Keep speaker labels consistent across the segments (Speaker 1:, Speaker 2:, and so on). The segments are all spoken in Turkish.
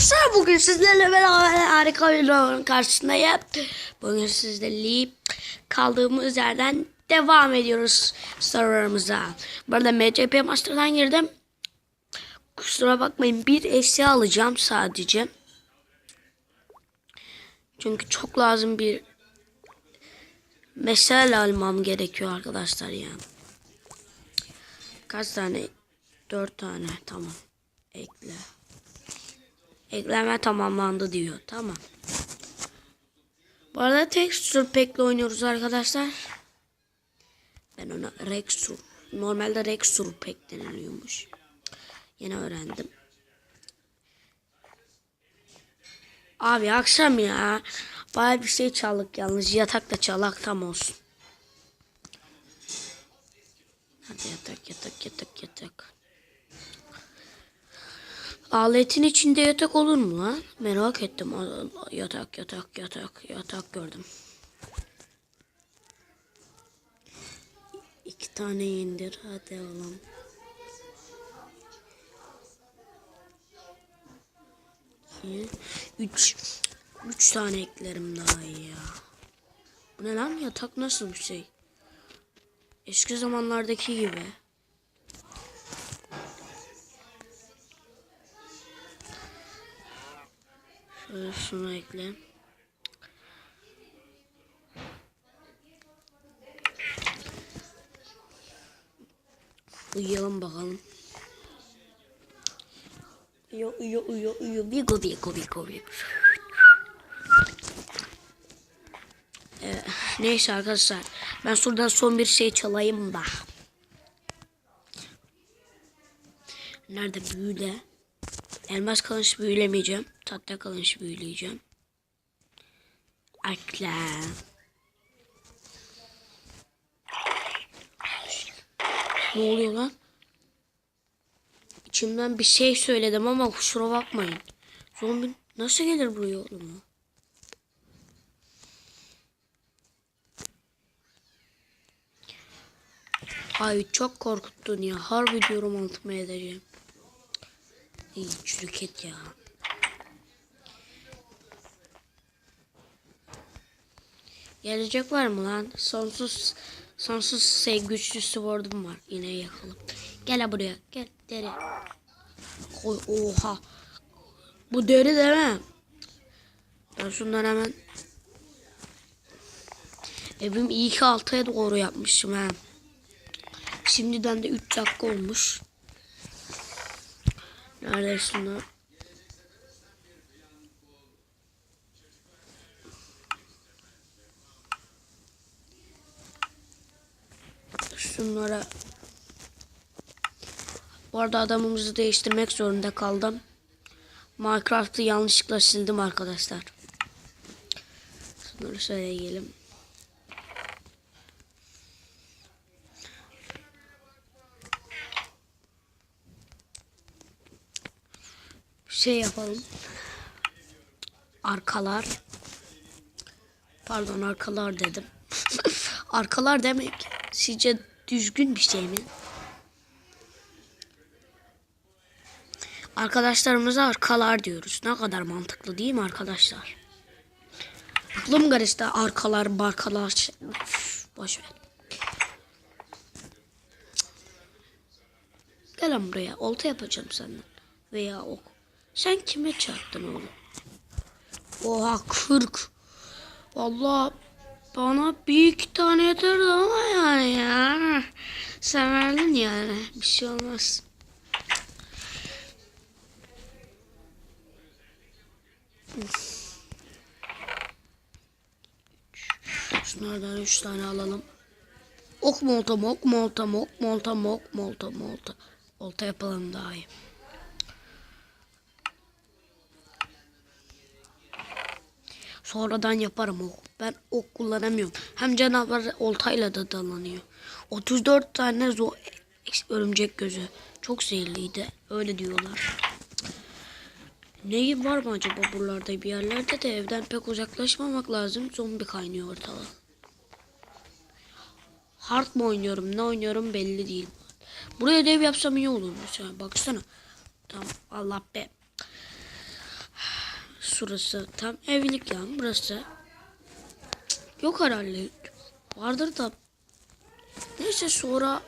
Speaker 1: arkadaşlar bugün sizlerle beraber harika bir oyunun karşısındayım. Bugün sizlerle kaldığımız yerden devam ediyoruz serverımıza. Bu arada MCP Master'dan girdim. Kusura bakmayın bir eşya alacağım sadece. Çünkü çok lazım bir mesele almam gerekiyor arkadaşlar yani. Kaç tane? Dört tane tamam. Ekle. Ekleme tamamlandı diyor. Tamam. Bu arada texture pack'le oynuyoruz arkadaşlar. Ben ona Rexture. Normalde Rexture pack deniliyormuş. Yeni öğrendim. Abi akşam ya. Baya bir şey çaldık yalnız. Yatak da çalak tam olsun. Hadi yatak yatak yatak yatak. Aletin içinde yatak olur mu lan? Merak ettim. Yatak yatak yatak yatak gördüm. İki tane indir hadi oğlum. İki, üç. Üç tane eklerim daha iyi ya. Bu ne lan yatak nasıl bir şey? Eski zamanlardaki gibi. Şöyle şunu ekle. Uyuyalım bakalım. Uyu uyu uyu uyu. Bigo bigo bigo bigo. Ee, neyse arkadaşlar. Ben şuradan son bir şey çalayım da. Nerede büyüle? Elmas kılıç büyülemeyeceğim. Tahta kılıç büyüleyeceğim. Akla. Ne oluyor lan? İçimden bir şey söyledim ama kusura bakmayın. Zombi nasıl gelir buraya oğlum? Ay çok korkuttun ya. Harbi diyorum altıma edeceğim. İyi çürük et ya. Gelecek var mı lan? Sonsuz sonsuz şey güçlü sword'um var. Yine yakalım. Gel buraya. Gel deri. Oy oha. Bu deri mi? Ben şundan hemen Evim iyi ki altıya doğru yapmışım ha. Şimdiden de 3 dakika olmuş. Nerede şunlar? Şunlara Bu arada adamımızı değiştirmek zorunda kaldım. Minecraft'ı yanlışlıkla sildim arkadaşlar. Şunları söyleyelim. Şey yapalım. Arkalar. Pardon arkalar dedim. arkalar demek sizce düzgün bir şey mi? Arkadaşlarımıza arkalar diyoruz. Ne kadar mantıklı değil mi arkadaşlar? Aklım karıştı. Arkalar, barkalar. Üf, Boş ver. Gel lan buraya. Olta yapacağım senden. Veya ok. Sen kime çarptın oğlum? Oha 40. Vallahi bana bir iki tane yeterdi ama yani ya. Sen verdin yani. Bir şey olmaz. Şunlardan üç tane alalım. Ok mu olta mı ok mu olta mı ok mu olta mı ok mu olta mı olta. Olta yapalım daha iyi. Sonradan yaparım ok. Ben ok kullanamıyorum. Hem canavar oltayla da dalanıyor. 34 tane zo örümcek gözü. Çok zehirliydi. Öyle diyorlar. Neyi var mı acaba buralarda bir yerlerde de evden pek uzaklaşmamak lazım. Zombi kaynıyor ortalığı. Hard mı oynuyorum ne oynuyorum belli değil. Buraya dev yapsam iyi olur mesela. Baksana. Tamam Allah be. Şurası tam evlilik yan burası. Yok herhalde. Vardır da. Neyse sonra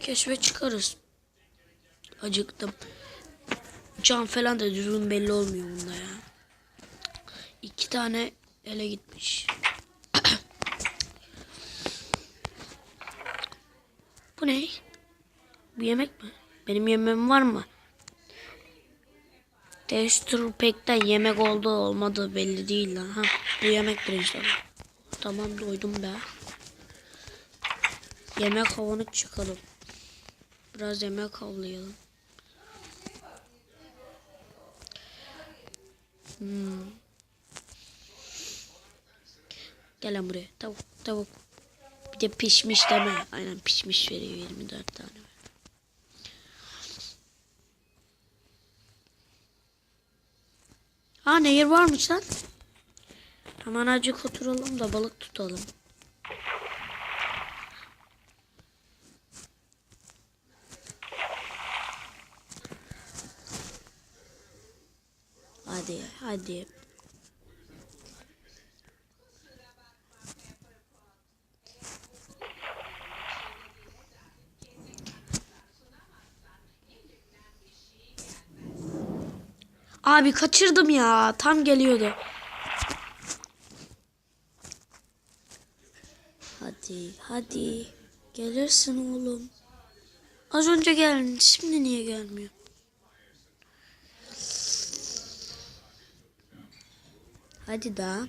Speaker 1: keşfe çıkarız. Acıktım. Cam falan da düzgün belli olmuyor bunda ya. İki tane ele gitmiş. Bu ne? Bu yemek mi? Benim yemem var mı? Texture Pack'ten yemek olduğu olmadığı belli değil lan. Ha, bu yemektir inşallah. Tamam doydum be. Yemek havanı çıkalım. Biraz yemek avlayalım. Hmm. Gel lan buraya. Tavuk, tavuk. Bir de pişmiş deme. Aynen pişmiş veriyor 24 tane. Ha nehir varmış lan. Hemen acık oturalım da balık tutalım. Hadi hadi. Abi kaçırdım ya. Tam geliyordu. Hadi hadi. Gelirsin oğlum. Az önce geldin. Şimdi niye gelmiyor? Hadi daha.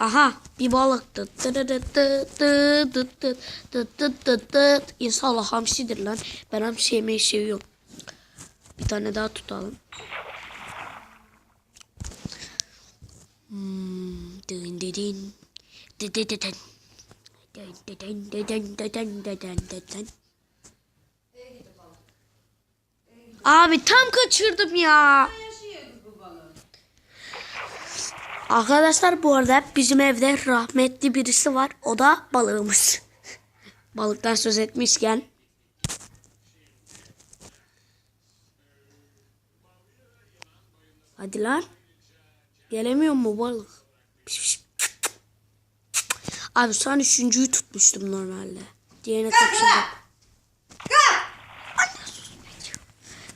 Speaker 1: Aha bir balık. İnşallah hamsidir lan. Ben hamsi yemeyi seviyorum. Bir tane daha tutalım. Hmm, dın dın dın. Dın dın dın dın. Dın dın dın. Abi tam kaçırdım ya. Arkadaşlar bu arada bizim evde rahmetli birisi var. O da balığımız. Balıktan söz etmişken. Hadi lan. Gelemiyor mu balık? Piş piş. Abi sen üçüncüyü tutmuştum normalde. Diğerine kaçırdım.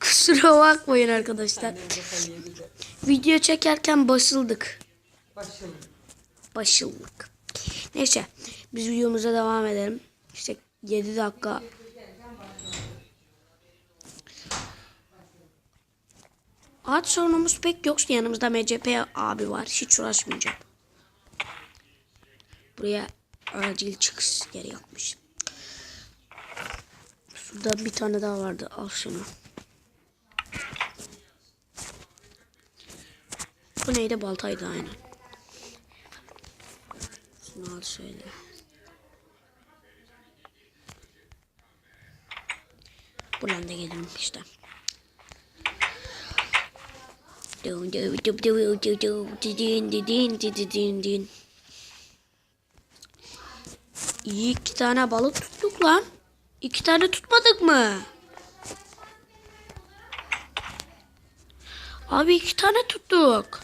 Speaker 1: Kusura bakmayın arkadaşlar. Video çekerken basıldık.
Speaker 2: Başım.
Speaker 1: Başıldık. Neyse biz videomuza devam edelim. İşte 7 dakika. Ağaç sorunumuz pek yok. Yanımızda MCP abi var. Hiç uğraşmayacağım. Buraya acil çıkış yeri yapmış. Şurada bir tane daha vardı. Al şunu. Bu neydi? Baltaydı aynen. Şunu al şöyle. Buradan da gelelim işte. İyi iki tane balık tuttuk lan. İki tane tutmadık mı? Abi iki tane tuttuk.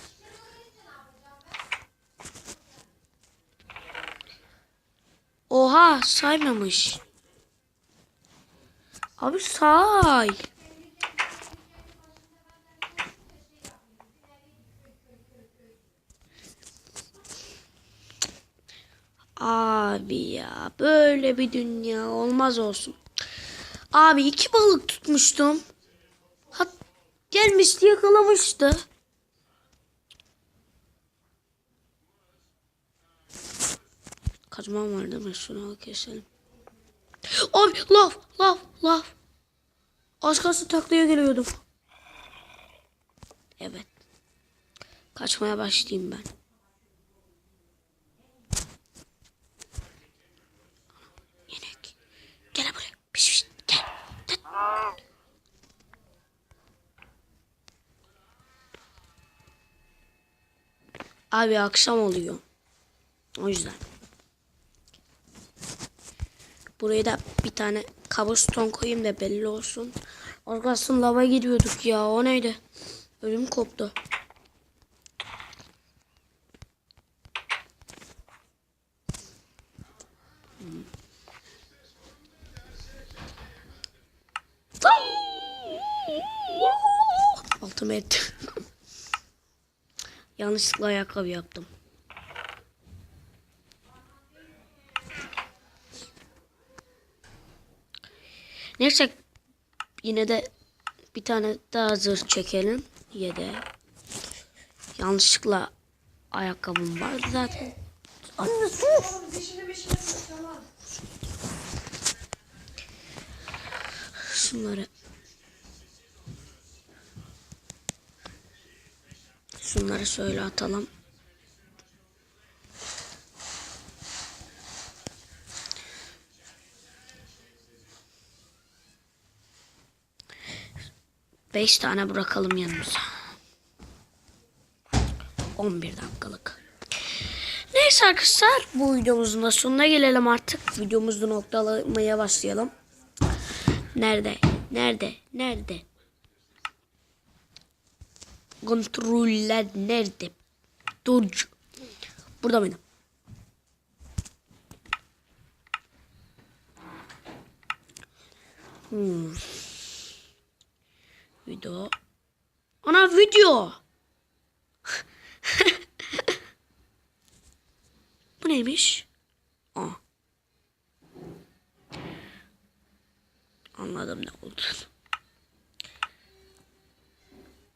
Speaker 1: Oha saymamış. Abi say. Abi ya böyle bir dünya olmaz olsun. Abi iki balık tutmuştum. Hat gelmişti yakalamıştı. Kazmam var değil mi? Şunu keselim. Abi lav lav lav. Az kalsın taklaya geliyordum. Evet. Kaçmaya başlayayım ben. Yenek. Gel buraya. Piş piş. Gel. Tıt. Abi akşam oluyor. O yüzden. Buraya da bir tane kabuston koyayım da belli olsun. Arkasın lava giriyorduk ya. O neydi? Ölüm koptu. Altıma ettim. Yanlışlıkla ayakkabı yaptım. Neyse yine de bir tane daha zırh çekelim. Yede. Yanlışlıkla ayakkabım var zaten. Anne sus. Şunları. Şunları şöyle atalım. Beş tane bırakalım yanımıza. 11 dakikalık. Neyse arkadaşlar bu videomuzun da sonuna gelelim artık. Videomuzu noktalamaya başlayalım. Nerede? Nerede? Nerede? Kontroller nerede? Dur. Burada mıydı? Hmm. Video. Ana video. Bu neymiş? Anladım ne oldu.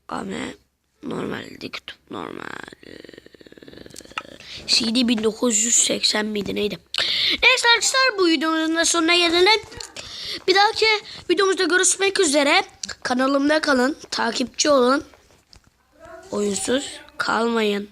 Speaker 1: Kame normal diktum normal. CD 1980 miydi neydi? Neyse arkadaşlar bu videomuzun da sonuna gelelim. Bir dahaki videomuzda görüşmek üzere. Kanalımda kalın. Takipçi olun. Oyunsuz kalmayın.